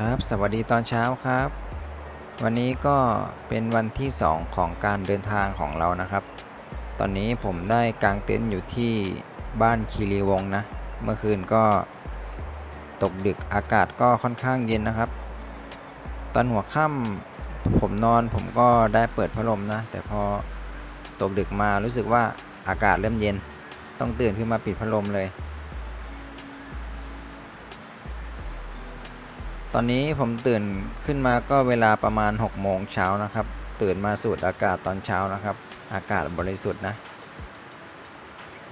ครับ สวัสดีตอนเช้าครับ วันนี้ก็เป็นวันที่ 2 ของการเดินทางของเรานะครับ ตอนนี้ผมได้กางเต็นท์อยู่ที่บ้านคีรีวงนะ เมื่อคืนก็ตกดึกอากาศก็ค่อนข้างเย็นนะครับ ตอนหัวค่ำผมนอนผมก็ได้เปิดพัดลมนะ แต่พอตกดึกมารู้สึกว่าอากาศเริ่มเย็น ต้องตื่นขึ้นมาปิดพัดลมเลย ตอนนี้ผมตื่นขึ้นมาก็เวลาประมาณ6โมงเช้านะครับ ตื่นมาสูดอากาศตอนเช้านะครับ อากาศบริสุทธิ์นะ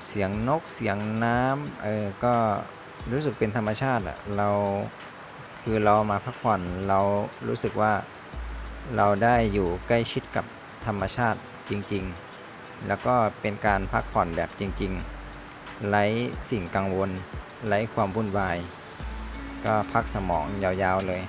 เสียงนกเสียงน้ำเออก็รู้สึกเป็นธรรมชาติอะเราคือเรามาพักผ่อนเรารู้สึกว่าเราได้อยู่ใกล้ชิดกับธรรมชาติจริงๆ แล้วก็เป็นการพักผ่อนแบบจริงๆไร้สิ่งกังวลไร้ความวุ่นวาย ก็พักสมองยาวๆเลย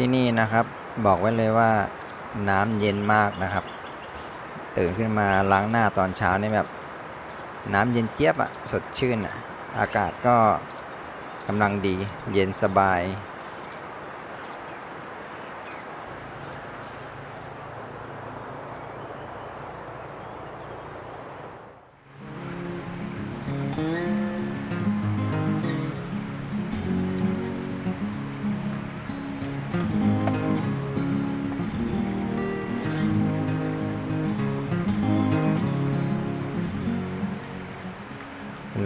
ที่นี่นะครับ บอกไว้เลยว่าน้ำเย็นมากนะครับ ตื่นขึ้นมาล้างหน้าตอนเช้านี่แบบ น้ำเย็นเจี๊ยบอะสดชื่นอะอากาศก็กำลังดี เย็นสบาย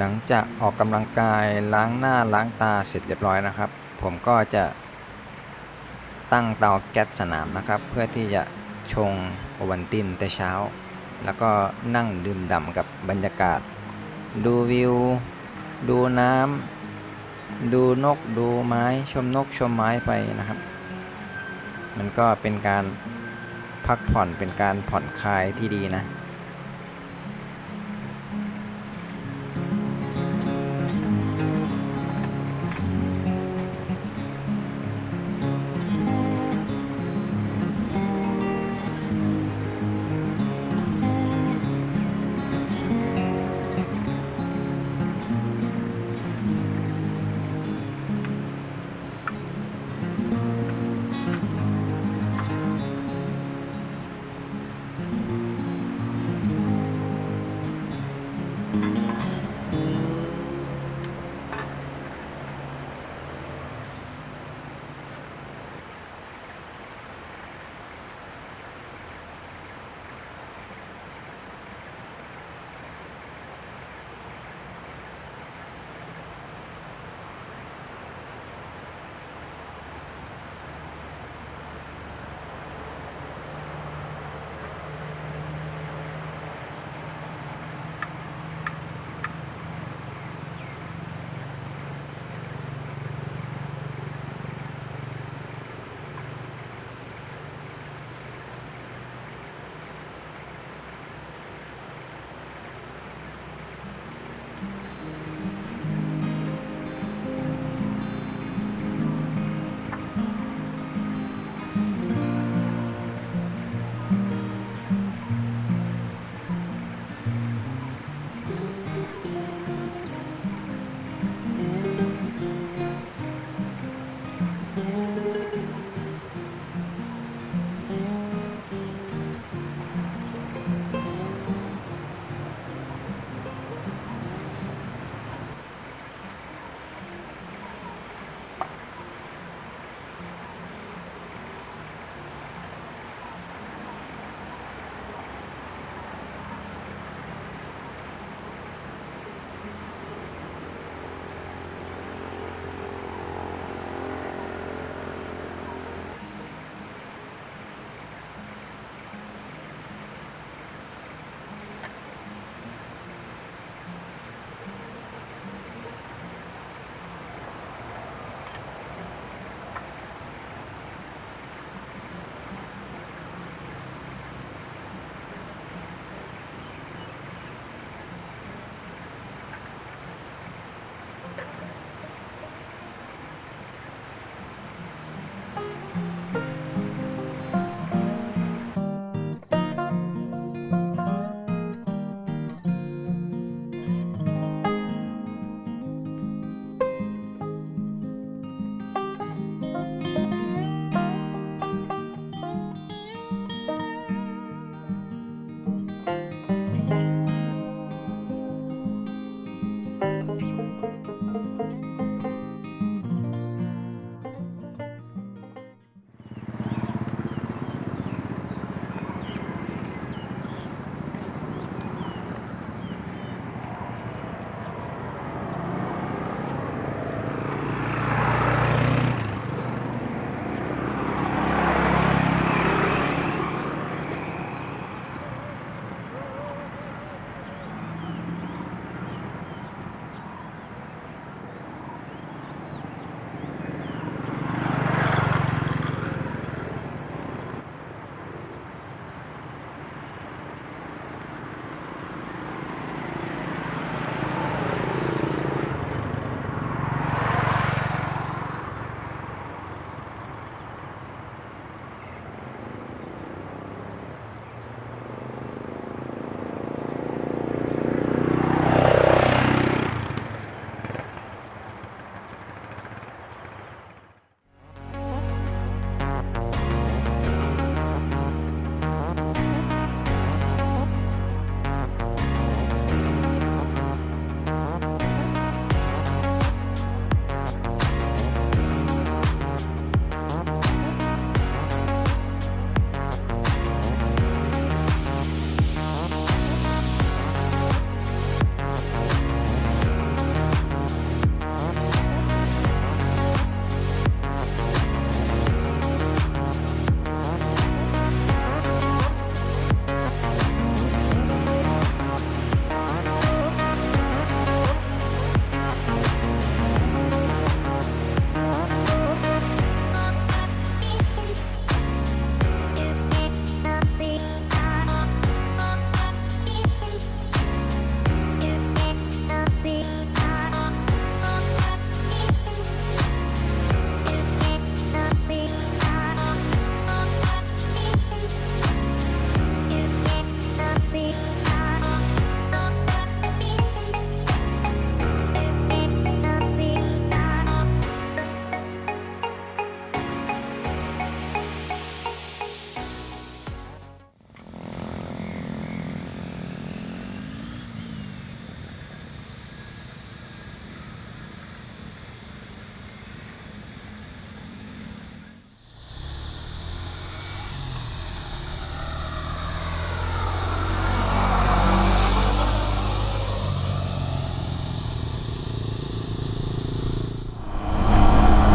หลังจากออกกำลังกายล้างหน้าล้างตาเสร็จเรียบร้อยนะครับ ผมก็จะตั้งเตาแก๊สสนามนะครับ เพื่อที่จะชงโอวันตินแต่เช้า แล้วก็นั่งดื่มด่ำกับบรรยากาศ ดูวิว ดูน้ำดูนกดูไม้ชมนกชมไม้ไปนะครับ มันก็เป็นการพักผ่อนเป็นการผ่อนคลายที่ดีนะ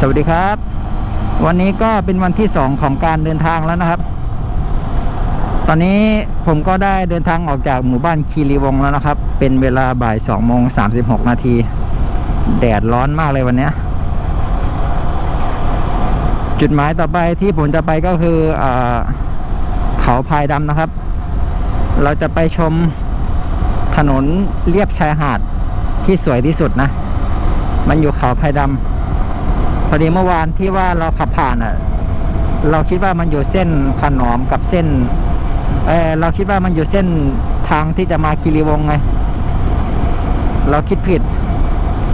วัสดีครับ วันนี้ก็เป็นวันที่สองของการเดินทางแล้วนะครับ ตอนนี้ผมก็ได้เดินทางออกจากหมู่บ้านคีรีวงแล้วนะครับ เป็นเวลาบ่ายสองโมงสามสิบหกนาที แดดร้อนมากเลยวันนี้จุดหมายต่อไปที่ผมจะไปก็คืออเขาพายดำนะครับ เราจะไปชมถนนเลียบชายหาดที่สวยที่สุดนะ มันอยู่เขาพายดำ พอดีเมื่อวานที่ว่าเราขับผ่านอะ เราคิดว่ามันอยู่เส้นขนอมกับเส้น เออเราคิดว่ามันอยู่เส้นทางที่จะมาคีรีวงไง เราคิดผิด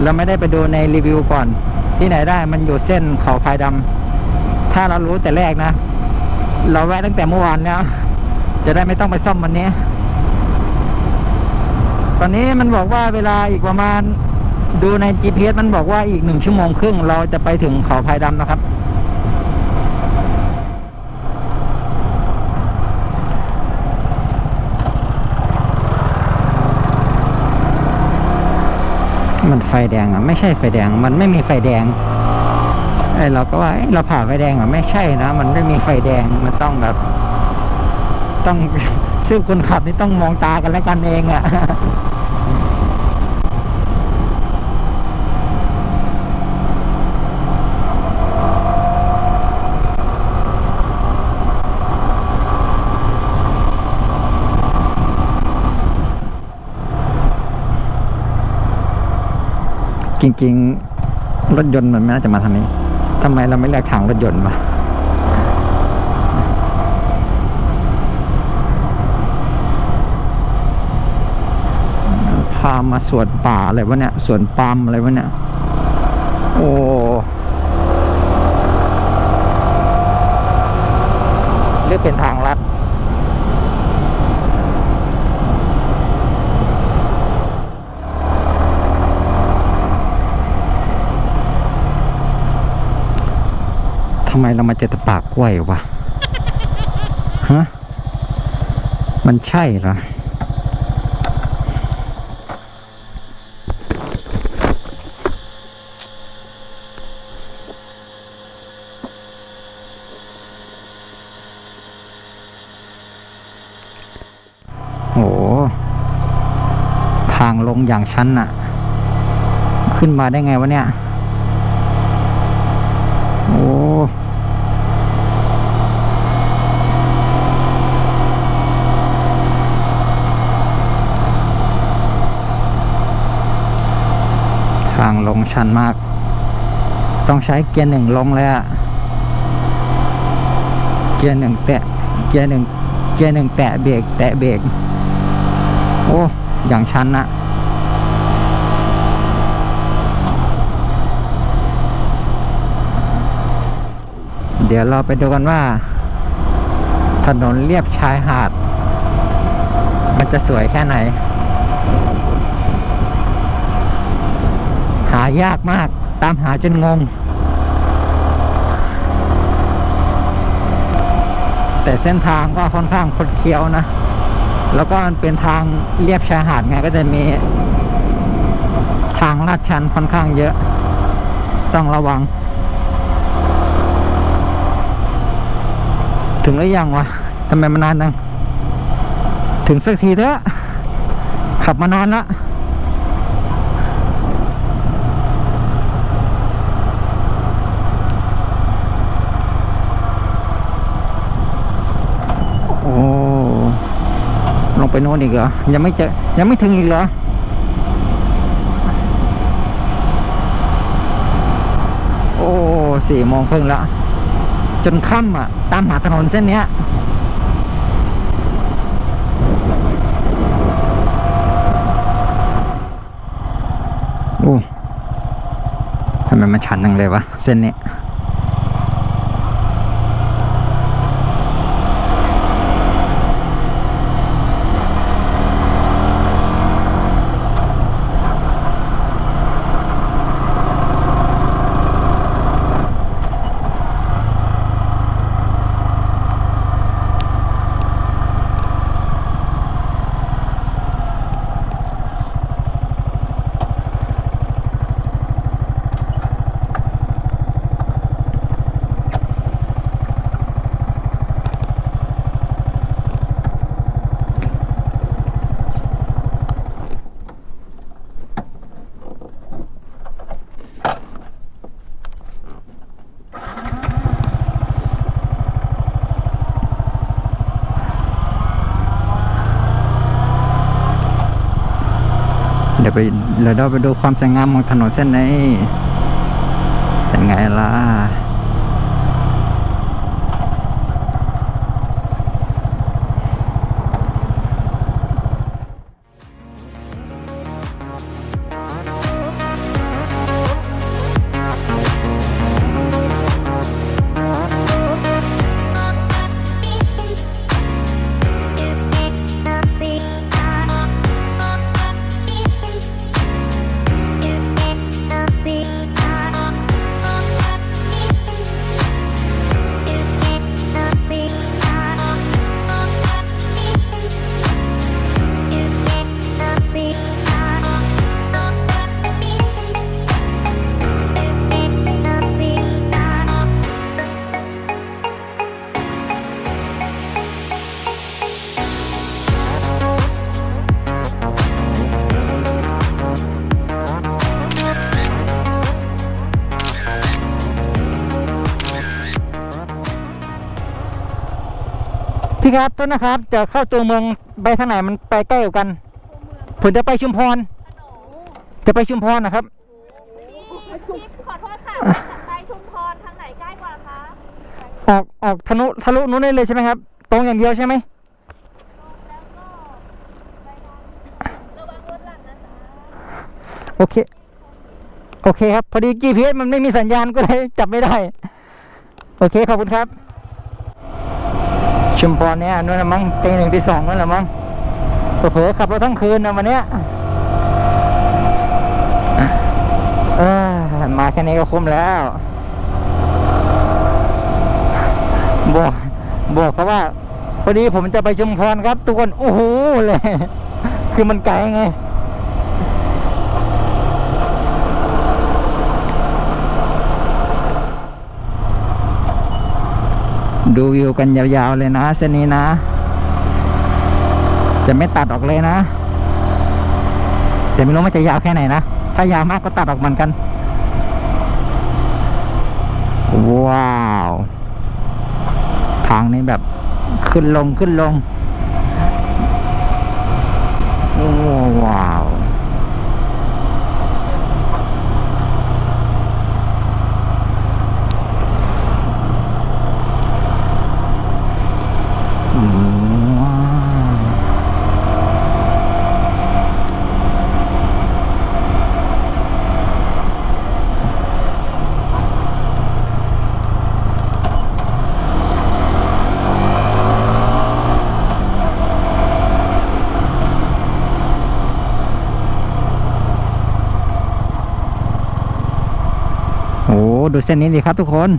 เราไม่ได้ไปดูในรีวิวก่อน ที่ไหนได้มันอยู่เส้นเขาพายดำถ้าเรารู้แต่แรกนะ เราแวะตั้งแต่เมื่อวานแล้ว จะได้ไม่ต้องไปซ่อมวันนี้ ตอนนี้มันบอกว่าเวลาอีกประมาณ ดูใน GPS มันบอกว่าอีกหนึ่งชั่วโมงครึ่งเราจะไปถึงเขาพายดำนะครับ มันไฟแดงอะ ไม่ใช่ไฟแดง มันไม่มีไฟแดงไอเราก็ว่าเอ้ยเราผ่าไฟแดงอะไม่ใช่นะ มันไม่มีไฟแดงมันต้องแบบ ต้องซึ่งคนขับนี่ต้องมองตากันแล้วกันเองอะ ริง ๆ รถยนต์มันไม่น่าจะมาทางนี้ทำไมเราไม่เลือกทางรถยนต์มาพามาสวนป่าอะไรวะเนี่ยสวนปาล์มอะไรวะเนี่ย โอ้เรียกเป็นทางำไมเรามาเจอแต่ปากกล้วยวะฮะมันใช่เหรอโหทางลงอย่างชันน่ะ ขึ้นมาได้ไงวะเนี่ย โอ้ ทางลงชันมาก ต้องใช้เกียร์หนึ่งลงเลยอะเกียร์หนึ่งแตะเกียร์หนึ่งเกียร์หนึ่งแตะเบรกแตะเบรกโอ้อย่างชันนะเดี๋ยวเราไปดูกันว่า ถนนเลียบชายหาด มันจะสวยแค่ไหน หายากมาก ตามหาจนงง แต่เส้นทางก็ค่อนข้างคดเคี้ยวนะ แล้วก็มันเป็นทางเรียบชายหาดไงก็จะมี ทางลาดชันค่อนข้างเยอะ ต้องระวัง ถึงหรือยังวะทำไมมานานจัง ถึงสักทีเถอะขับมานานละ โอ้ ลง ไปโน่นอีกเหรอ ยังไม่เจอ ยังไม่ถึงอีกเหรอ โอ้สี่โมงครึ่งแล้วจนค่ำอะ ตามหาถนนเส้นเนี้ยโอ้ทำไมมันชันจังเลยวะ เส้นนี้ ไปเดี๋ยวเราไปดูความสวยงามของถนนเส้นนี้เป็นไงล่ะ ครับต้นนะครับจะเข้าตัวเมืองไปทางไหนมันไปใกล้กว่ากันผมจะไปชุมพร จะไปชุมพรนะครับพี่ขอโทษค่ะไปชุมพรทางไหนใกล้กว่าคะออกออกทะลุทะลุนู้นได้เลยใช่ไหมครับ ตรงอย่างเดียวใช่ไหมระวังรถหลังนะจ๊ะโอเค โอเคครับ พอดี GPS มันไม่มีสัญญาณก็เลยจับไม่ได้ โอเค ขอบคุณครับ ชุมพรเนี่ยนู่นนะมั้งตีหนึ่งตีสองนั่นละมั้งเผลอๆขับรถทั้งคืนนะวันเนี้ยมาแค่นี้ก็คุ้มแล้วบอกบอกเขาว่า พอดีผมจะไปชุมพรครับทุกคน โอ้โหเลย คือมันไกลไง ดูวิวกันยาวๆเลยนะเส้นนี้นะ จะไม่ตัดออกเลยนะแต่ไม่รู้มันจะยาวแค่ไหนนะ ถ้ายาวมากก็ตัดออกเหมือนกัน ว้าว ทางนี้แบบขึ้นลงขึ้นลงว้าวโอ้ดู เส้นนี้ดีครับทุกคน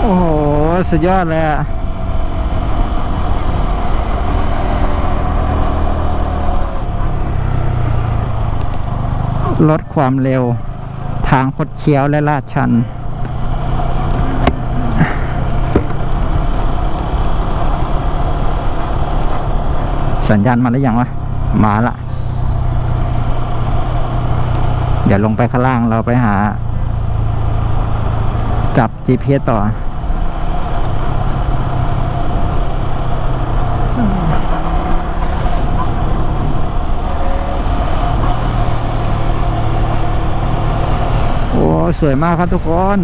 โอ้โห สุดยอดเลยอะลดความเร็ว ทางคดเคี้ยวและลาดชันสัญญาณมาหรือยังวะ มาละ เดี๋ยวลงไปข้างล่างเราไปหา จับ GPS ต่อ โอ้ สวยมากครับทุกคน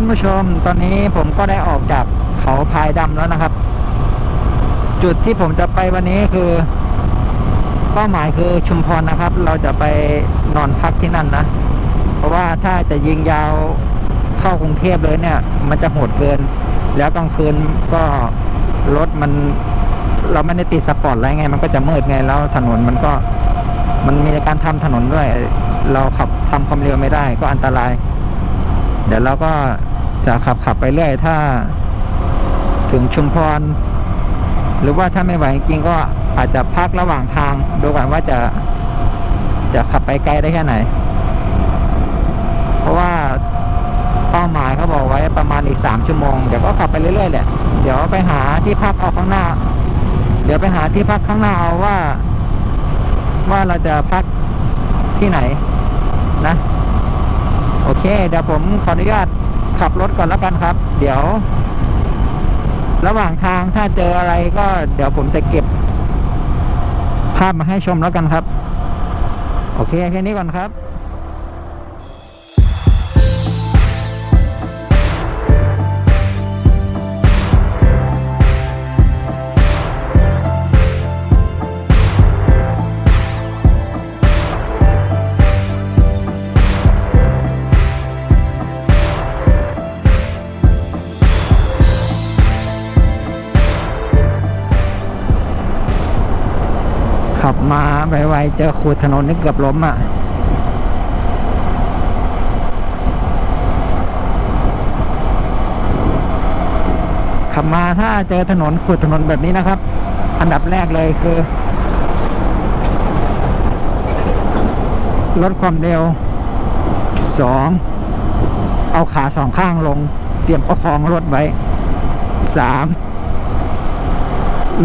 านผู้ชม ตอนนี้ผมก็ได้ออกจากเขาพายดำแล้วนะครับ จุดที่ผมจะไปวันนี้คือ เป้าหมายคือชุมพรนะครับ เราจะไปนอนพักที่นั่นนะ เพราะว่าถ้าจะยิงยาวเข้ากรุงเทพเลยเนี่ย มันจะโหดเกิน แล้วกลางคืนก็รถมัน เราไม่ได้ติดสปอร์ตอะไรไง มันก็จะมืดไงแล้วถนนมันก็มันมีการทำถนนด้วย เราขับทำความเร็วไม่ได้ก็อันตราย เดี๋ยวเราก็ จะขับขับไปเรื่อยถ้าถึงชุมพร หรือว่าถ้าไม่ไหวจริงก็อาจจะพักระหว่างทางดูก่อนว่าจะจะขับไปไกลได้แค่ไหน เพราะว่าเป้าหมายเขาบอกไว้ประมาณอีกสามชั่วโมง เดี๋ยวก็ขับไปเรื่อยๆแหละเดี๋ยวไปหาที่พักเอาข้างหน้า เดี๋ยวไปหาที่พักข้างหน้าเอาว่า ว่าเราจะพักที่ไหนนะ โอเค เดี๋ยวผมขออนุญาต ขับรถก่อนแล้วกันครับ เดี๋ยว ระหว่างทางถ้าเจออะไรก็เดี๋ยวผมจะเก็บ ภาพมาให้ชมแล้วกันครับ โอเคแค่นี้ก่อนครับ ขับมาไวๆเจอขูดถนนนี่เกือบล้มอะขับมาถ้าเจอถนนขูดถนนแบบนี้นะครับ อันดับแรกเลยคือ ลดความเร็วสองเอาขาสองข้างลง เตรียมประคองรถไว้สาม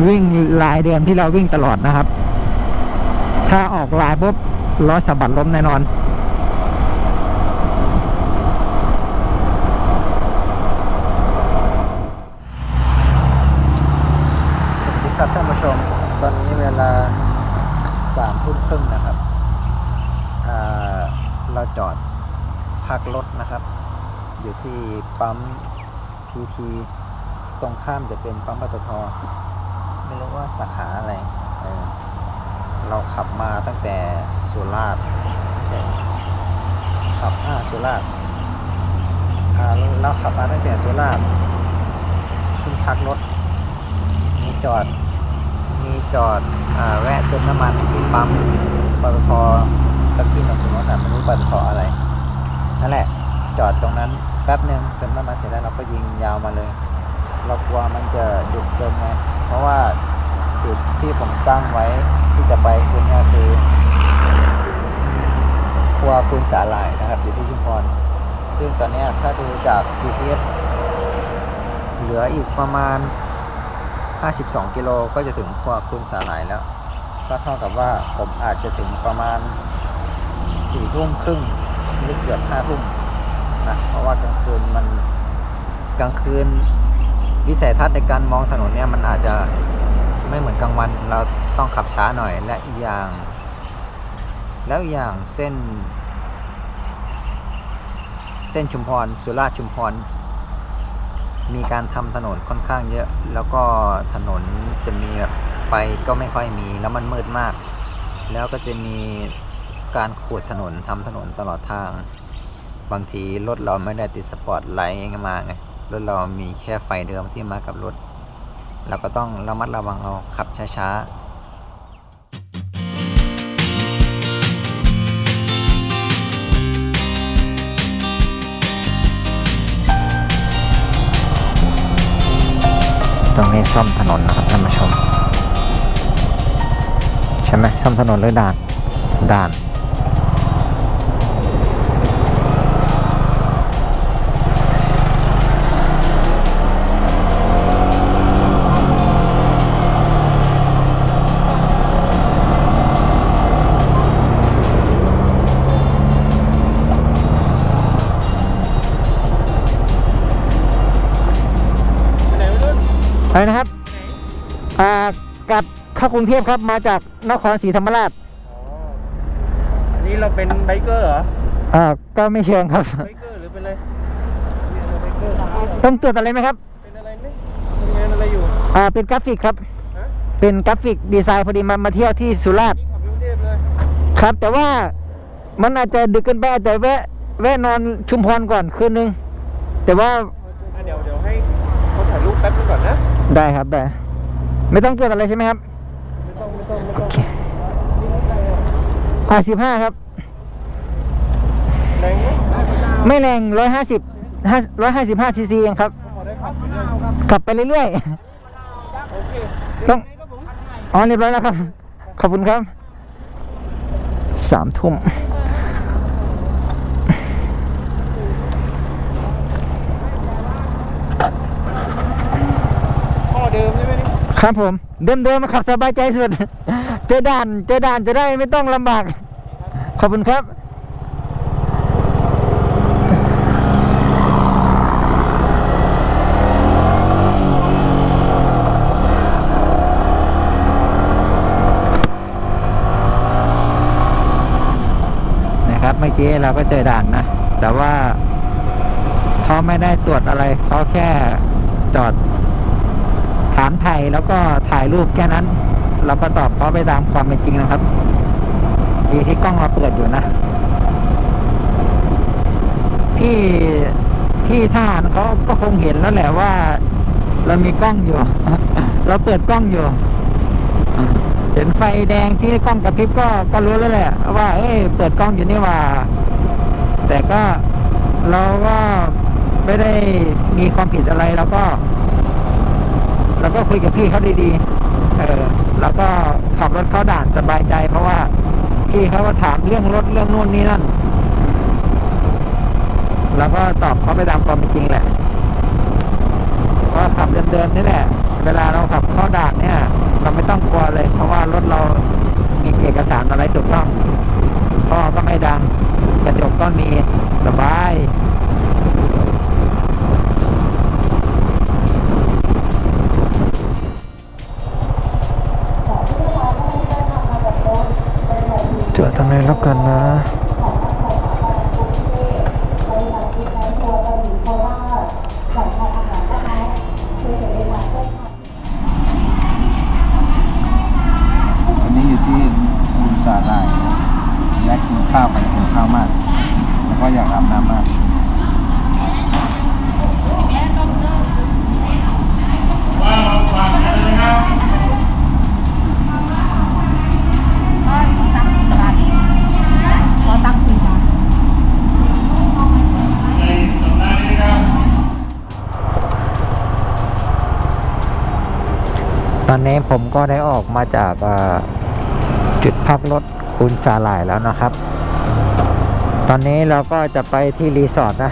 วิ่งลายเดิมที่เราวิ่งตลอดนะครับ ถ้าออกลายปุ๊บล้อสะบัดล้มแน่นอน สวัสดีครับท่านผู้ชม ตอนนี้เวลาสามทุ่มครึ่งนะครับเราจอดพักรถนะครับ อยู่ที่ปั๊มพีทีตรงข้ามจะเป็นปั๊มปตทไม่รู้ว่าสาขาอะไร เราขับมาตั้งแต่สุราษฎร์ขับอ่าสุราษฎร์เราขับมาตั้งแต่สุราษฎร์เพิ่งพักรถ มีจอด มีจอดอแวะเติมน้ำมันที่ปั๊มปตทสักที่หนึ่งตรงนั้นอะไม่รู้ปตทอะไร นั่นแหละ จอดตรงนั้นแป๊บหนึ่งเติมน้ำมันเสร็จแล้วเราก็ยิงยาวมาเลย เรากลัวมันจะดึกเกินไงเพราะว่าจุดที่ผมตั้งไว้ ที่จะไปคุณเนี่ยคือครัวคุณสาหร่ายนะครับ อยู่ที่ชุมพร ซึ่งตอนนี้ถ้าดูจาก GPS เหลืออีกประมาณ 52 กิโลก็จะถึงครัวคุณสาหร่ายแล้ว ก็เท่ากับว่าผมอาจจะถึงประมาณ4ทุ่มครึ่งหรือเกือบ5ทุ่มนะเพราะว่ากลางคืนมันกลางคืนวิสัยทัศน์ในการมองถนนเนี่ยมันอาจจะไม่เหมือนกลางวันเรา ต้องขับช้าหน่อยและอีกอย่าง แล้วอย่างเส้น เส้นชุมพรสุราษฎร์ชุมพร มีการทำถนนค่อนข้างเยอะแล้วก็ถนนจะมีแบบไฟก็ไม่ค่อยมีแล้วมันมืดมาก แล้วก็จะมีการขูดถนนทำถนนตลอดทาง บางทีรถเราไม่ได้ติดสปอร์ตไลท์มาไงรถเรามีแค่ไฟเดิมที่มากับรถเราก็ต้องระมัดระวังเอาขับช้าๆ ตรงนี้ซ่อมถนนนะครับท่านผู้ชม ใช่ไหมซ่อมถนนหรือด่านด่าน อะไรนะครับอ่ากลับเข้ากรุงเทพครับมาจากนครศรีธรรมราชอันนี้เราเป็นไบเกอร์เหรออ่าก็ไม่เชิงครับ ไบเกอร์หรือเป็นอะไรเนี่ยเราไบเกอร์ต้องตรวจอะไรไหมครับเป็นอะไรไหมทำงานอะไรอยู่อ่าเป็นกราฟิกครับ ฮะเป็นกราฟิกดีไซน์พอดีมามาเที่ยวที่สุราษฎร์นี่ขับกรุงเทพเลยครับ แต่ว่ามันอาจจะดึกเกินไปอาจจะแวะแวะนอนชุมพรก่อนคืนนึงแต่ว่า แป๊บนึงก่อนนะ ได้ครับได้ ไม่ต้องตรวจอะไรใช่ไหมครับ ไม่ต้องไม่ต้องไม่โอต้องเคอ่าสิบห้าครับ แรงไหมไม่แรงร้อยห้าสิบห้าร้อยห้าสิบห้าซีซีเองครับ พอได้ขับไปเรื่อยครับขับไปเรื่อยโอเคๆ ต้อง อ๋อเรียบร้อยแล้วครับ ขอบคุณครับ สามทุ่ม เดิมๆใช่ไหมนี่ ครับผม เดิมเดิมขับสบายใจสุด เจอด่าน เจอด่านจะได้ไม่ต้องลำบาก ขอบคุณครับ นะครับเมื่อกี้เราก็เจอด่านนะ แต่ว่าเขาไม่ได้ตรวจอะไร เขาแค่จอด ถามไทยแล้วก็ถ่ายรูปแค่นั้นเราก็ตอบเขาไปตามความเป็นจริงนะครับดีที่กล้องเราเปิดอยู่นะพี่พี่ทหารเขาก็คงเห็นแล้วแหละว่า เรามีกล้องอยู่ เราเปิดกล้องอยู่เห็นไฟแดงที่กล้องกระพริบก็ก็รู้แล้วแหละ ว่า เอ้ยเปิดกล้องอยู่นี่ว่า แต่ก็เราก็ไม่ได้มีความผิดอะไรเราก็ เราก็คุยกับพี่เขาดีๆ เออแล้วก็ขับรถเข้าด่านสบายใจ เพราะว่าพี่เขาก็ถามเรื่องรถเรื่องนู่นนี่นั่น แล้วก็ตอบเขาไปตามความเป็นจริงแหละเพราะขับเดิมๆนี่แหละ เวลาเราขับเข้าด่านเนี่ย เราไม่ต้องกลัวเลย เพราะว่ารถเรามีเอกสารอะไรถูกต้องท่อก็ไม่ดังกระจกก็มีสบาย จอดตรงแล้วกันนะ อนนี้ผมก็ได้ออกมาจากจุดพักรถคุณสาหร่ายแล้วนะครับ ตอนนี้เราก็จะไปที่รีสอร์ทนะ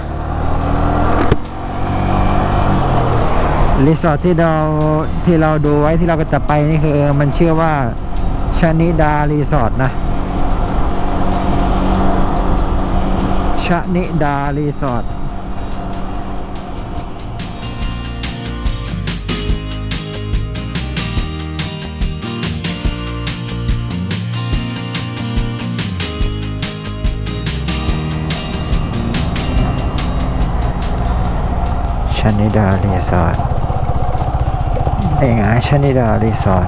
รีสอร์ทที่เราที่เราดูไว้ที่เราก็จะไปนี่คือมันชื่อว่าชนิดารีสอร์ทนะชนิดารีสอร์ท ชนิดารีสอร์ทนี่ไงชนิดารีสอร์ท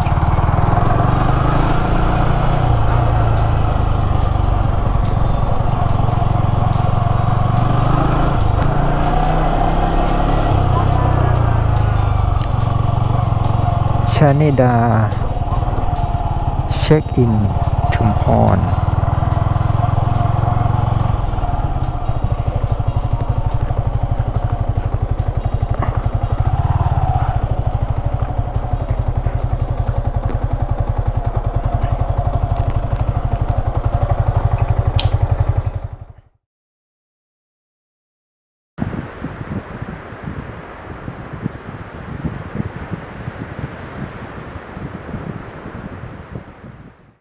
ชนิดา เช็คอิน ชุมพร